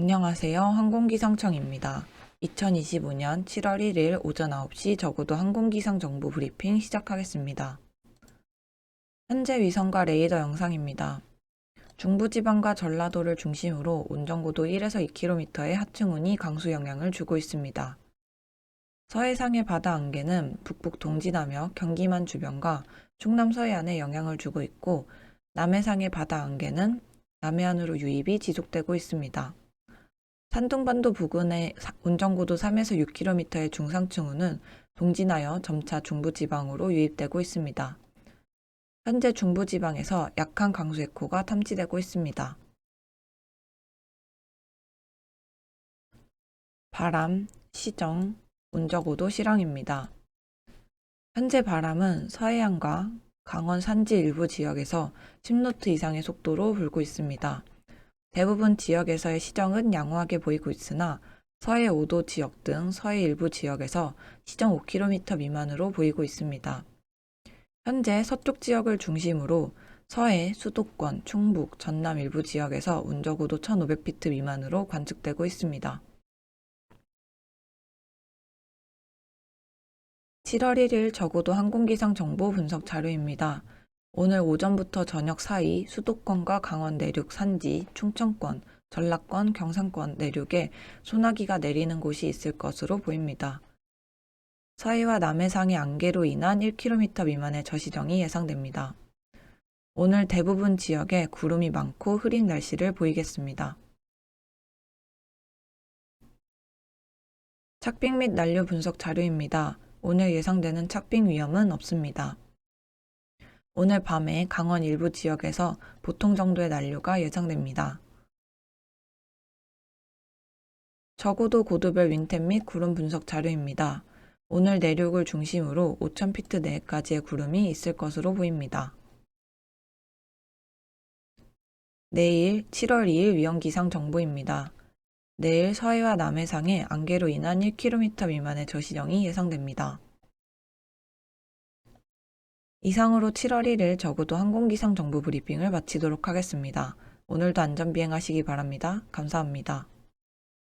안녕하세요. 항공기상청입니다. 2025년 7월 1일 오전 9시 적어도 항공기상 정보 브리핑 시작하겠습니다. 현재 위성과 레이더 영상입니다. 중부지방과 전라도를 중심으로 온정고도 1에서 2km의 하층운이 강수 영향을 주고 있습니다. 서해상의 바다 안개는 북북 동진하며 경기만 주변과 충남 서해안에 영향을 주고 있고 남해상의 바다 안개는 남해안으로 유입이 지속되고 있습니다. 산둥반도 부근의 사- 온정고도 3에서 6km의 중상층우는 동진하여 점차 중부지방으로 유입되고 있습니다. 현재 중부지방에서 약한 강수 에코가 탐지되고 있습니다. 바람, 시정, 온저고도 실황입니다. 현재 바람은 서해안과 강원 산지 일부 지역에서 10노트 이상의 속도로 불고 있습니다. 대부분 지역에서의 시정은 양호하게 보이고 있으나 서해 5도 지역 등 서해 일부 지역에서 시정 5km 미만으로 보이고 있습니다. 현재 서쪽 지역을 중심으로 서해, 수도권, 충북, 전남 일부 지역에서 운저고도 1500피트 미만으로 관측되고 있습니다. 7월 1일 적어도 항공기상 정보 분석 자료입니다. 오늘 오전부터 저녁 사이 수도권과 강원 내륙 산지, 충청권, 전라권, 경상권 내륙에 소나기가 내리는 곳이 있을 것으로 보입니다. 서해와 남해상의 안개로 인한 1km 미만의 저시정이 예상됩니다. 오늘 대부분 지역에 구름이 많고 흐린 날씨를 보이겠습니다. 착빙 및 난류 분석 자료입니다. 오늘 예상되는 착빙 위험은 없습니다. 오늘 밤에 강원 일부 지역에서 보통 정도의 난류가 예상됩니다. 저고도 고도별 윈템 및 구름 분석 자료입니다. 오늘 내륙을 중심으로 5,000피트 내까지의 구름이 있을 것으로 보입니다. 내일 7월 2일 위험기상 정보입니다. 내일 서해와 남해상에 안개로 인한 1km 미만의 저시정이 예상됩니다. 이상으로 7월 1일 적어도 항공기상 정보 브리핑을 마치도록 하겠습니다. 오늘도 안전비행하시기 바랍니다. 감사합니다.